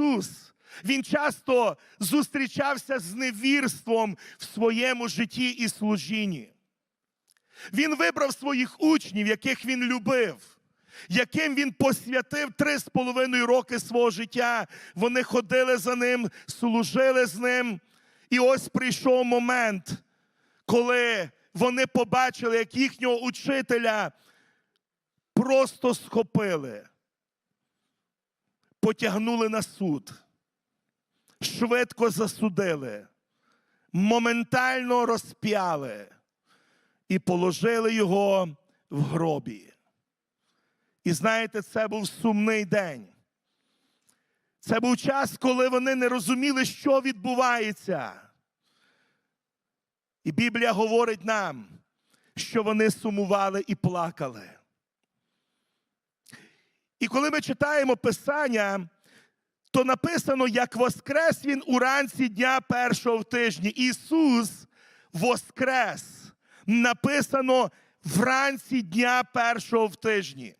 Ісус, Він часто зустрічався з невірством в своєму житті і служінні. Він вибрав своїх учнів, яких він любив, яким він посвятив три з половиною роки свого життя. Вони ходили за ним, служили з ним. І ось прийшов момент, коли вони побачили, як їхнього учителя просто схопили, потягнули на суд, швидко засудили, моментально розп'яли і положили його в гробі. І знаєте, це був сумний день. Це був час, коли вони не розуміли, що відбувається. І Біблія говорить нам, що вони сумували і плакали. І коли ми читаємо Писання, то написано, як воскрес він уранці дня першого в тижні. Ісус воскрес. Написано вранці дня першого в тижні.